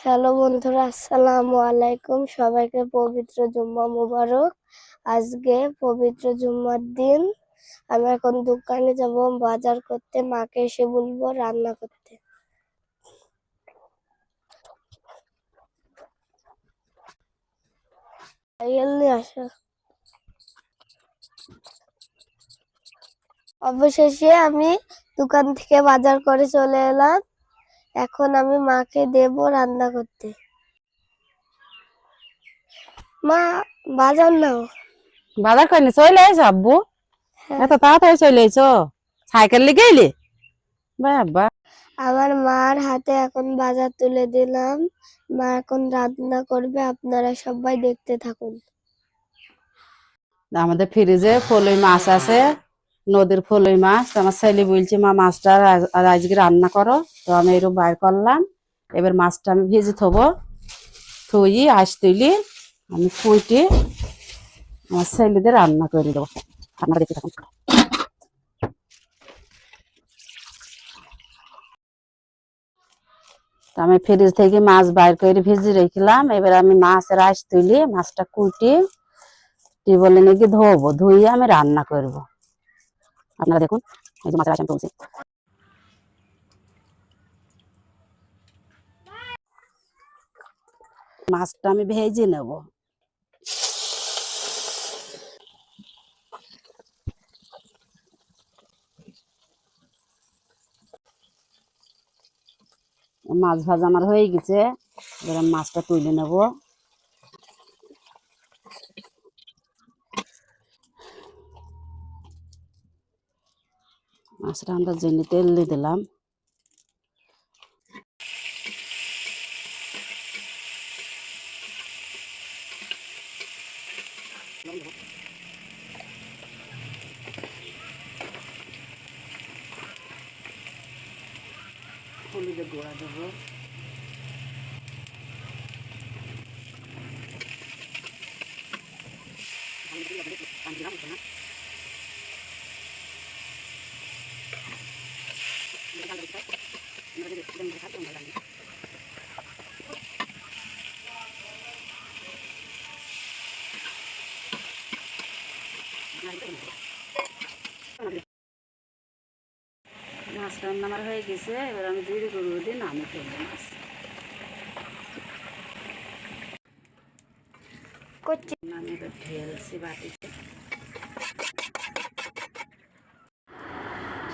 Hello বন্ধুরা, আসসালামু আলাইকুম। সবাইকে পবিত্র জুম্মা মুবারক। আজকে পবিত্র জুম্মার দিন। আমি এখন দোকানে যাব, বাজার করতে। মাকে এসে বলব রান্না করতে। অবশেষে আমি দোকান থেকে বাজার করে চলে এলাম। এখন আমি মাকে দেব রান্না করতে। মা বাজার নাও। বাজার করিনি চলে আইছো আব্বু? হ্যাঁ। এত তাড়াতাড়ি চলে আইছো? সাইকেল লিয়ে গেলি? বাবা। আমার মার হাতে এখন বাজার তুলে দিলাম। মা এখন রান্না করবে আপনারা সবাই দেখতে থাকুন। আমাদের ফ্রিজে ফলই মাছ আছে। নদীর ফলই মাছ। আমার ছেলে বলছে, মা, মাছটা আজ- আজ আজকে রান্না করো। তো আমি এরকম বাইর করলাম। এবার মাছটা আমি ভেজে থবো। থুই আস তুলি, আমি ফুইটে আমার ছেলেদের রান্না করে দেবো। দেখতে থাকুন আমি ফ্রিজ থেকে মাছ বাইর করে ভেজে রেখলাম। এবার আমি মাছের আঁশ তুলি, মাছটা কুটি টিউবওয়েলে নাকি ধোবো। ধুয়ে আমি রান্না করব। আপনারা দেখুন, এই যে মাছের তুলছি। মাছটা আমি ভেজে নেব। মাছ ভাজা আমার হয়ে গেছে, এবার মাছটা তুলে নেব। মাছ আমরা জেনে তেল দিয়ে দিলাম। হলুদের গোড়া দেবো। মাছ রান্না আমার হয়ে গেছে, এবার আমি জিরে গরু দিয়ে নামে ফেলব মাছ করছি নামে এবার ঢেলছি বাটিতে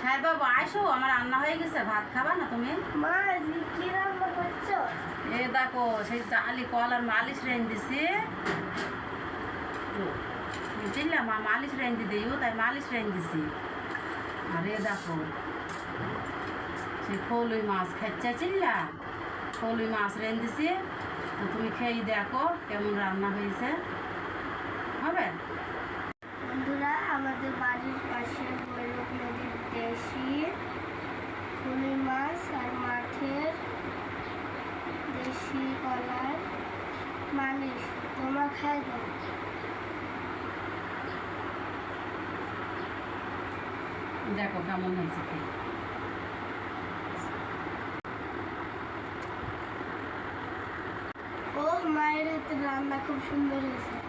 সাহেব বাবু আসো আমার রান্না হয়ে গেছে ভাত খাবা না তুমি? এ দেখো সেই চালি কলার মালিশ রেন দিছি। বুঝলাম মা মালিশ রেন দিও তাই মালিশ রেন দিছি। আর এ দেখো সেই খৌলই মাছ খেচ্ছা চিল্লা। খৌলই মাছ রেন দিছি। তো তুমি খেয়ে দেখো কেমন রান্না হয়েছে হবে বন্ধুরা আমাদের বাড়ির পাশে ভৈরব নদীর দেশি ফুলি মাছ আর মাঠের দেশি মালিশ তোমার খাই দাও দেখো কেমন হয়েছে খেয়ে। ও মায়ের হাতে রান্না খুব সুন্দর হয়েছে।